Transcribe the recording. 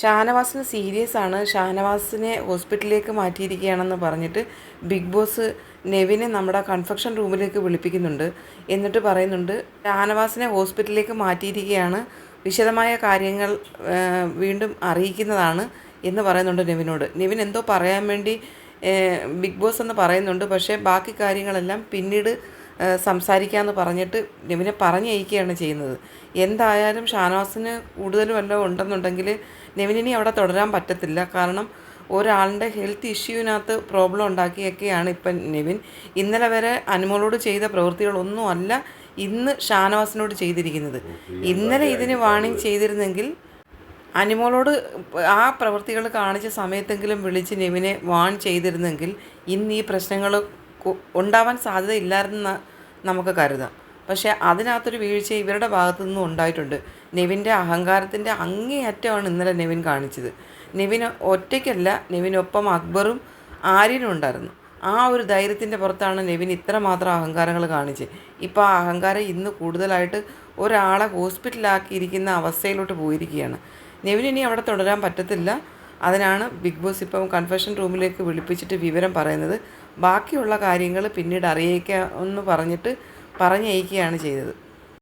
ഷാനവാസിന് serious ആണ്. ഷാനവാസിനെ ഹോസ്പിറ്റലിലേക്ക് മാറ്റിയിരിക്കുകയാണെന്ന് പറഞ്ഞിട്ട് ബിഗ് ബോസ് നെവിനെ നമ്മുടെ കൺഫെക്ഷൻ റൂമിലേക്ക് വിളിപ്പിക്കുന്നുണ്ട്. എന്നിട്ട് പറയുന്നുണ്ട് ഷാനവാസിനെ ഹോസ്പിറ്റലിലേക്ക് മാറ്റിയിരിക്കുകയാണ്. വിശദമായ കാര്യങ്ങൾ വീണ്ടും അറിയിക്കുന്നതാണ് എന്ന് പറയുന്നുണ്ട് നെവിനോട്. നെവിൻ എന്തോ പറയാൻ വേണ്ടി ബിഗ് ബോസ് എന്ന് പറയുന്നുണ്ട്. പക്ഷേ ബാക്കി കാര്യങ്ങളെല്ലാം പിന്നീട് സംസാരിക്കാമെന്ന് പറഞ്ഞിട്ട് നെവിനെ പറഞ്ഞയക്കുകയാണ് ചെയ്യുന്നത്. എന്തായാലും ഷാനവാസിന് കൂടുതൽ വല്ലതും ഉണ്ടെന്നുണ്ടെങ്കിൽ നെവിനിനി അവിടെ തുടരാൻ പറ്റത്തില്ല. കാരണം ഒരാളുടെ ഹെൽത്ത് ഇഷ്യൂവിനകത്ത് പ്രോബ്ലം ഉണ്ടാക്കിയൊക്കെയാണ് ഇപ്പം നെവിൻ. ഇന്നലെ വരെ അനുമോളോട് ചെയ്ത പ്രവൃത്തികളൊന്നും അല്ല ഇന്ന് ഷാനവാസിനോട് ചെയ്തിരിക്കുന്നത്. ഇന്നലെ ഇതിന് വാണിംഗ് ചെയ്തിരുന്നെങ്കിൽ അനിമോളോട് ആ പ്രവൃത്തികൾ കാണിച്ച സമയത്തെങ്കിലും വിളിച്ച് നെവിനെ വാൺ ചെയ്തിരുന്നെങ്കിൽ ഇന്ന് ഈ പ്രശ്നങ്ങൾ ഉണ്ടാവാൻ ഉണ്ടാവാൻ സാധ്യതയില്ലായിരുന്ന നമുക്ക് കരുതാം. പക്ഷേ അതിനകത്തൊരു വീഴ്ച ഇവരുടെ ഭാഗത്തു നിന്നും ഉണ്ടായിട്ടുണ്ട്. നെവിന്റെ അഹങ്കാരത്തിന്റെ അങ്ങേയറ്റമാണ് ഇന്നലെ നെവിൻ കാണിച്ചത്. നെവിൻ ഒറ്റയ്ക്കല്ല നെവിനൊപ്പം അക്ബറും ആര്യനും ഉണ്ടായിരുന്നു. ആ ഒരു ധൈര്യത്തിന്റെ പുറത്താണ് നെവിൻ ഇത്രമാത്രം അഹങ്കാരങ്ങൾ കാണിച്ചത്. ഇപ്പോൾ ആ അഹങ്കാരം ഇന്ന് കൂടുതലായിട്ട് ഒരാളെ ഹോസ്പിറ്റലാക്കിയിരിക്കുന്ന അവസ്ഥയിലോട്ട് പോയിരിക്കുകയാണ്. നെവിൻ ഇനി അവിടെ തുടരാൻ പറ്റത്തില്ല. അതിനാണ് ബിഗ് ബോസ് ഇപ്പം കൺഫെഷൻ റൂമിലേക്ക് വിളിപ്പിച്ചിട്ട് വിവരം പറയുന്നത്. ബാക്കിയുള്ള കാര്യങ്ങൾ പിന്നീട് അറിയിക്കാം എന്ന് പറഞ്ഞിട്ട് പറഞ്ഞയക്കുകയാണ് ചെയ്തത്.